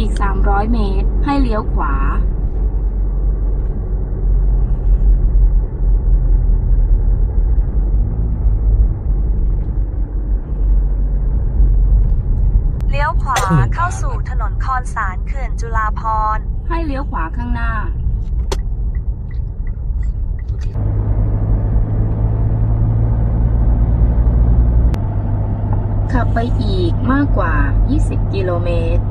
อีก 300 เมตร ให้เลี้ยวขวาเลี้ยวขวาเข้าสู่ถนนคอนสารเขื่อนจุฬาพรณ์ ให้เลี้ยวขวาข้างหน้า ขับไปอีกมากกว่า 20 กิโลเมตร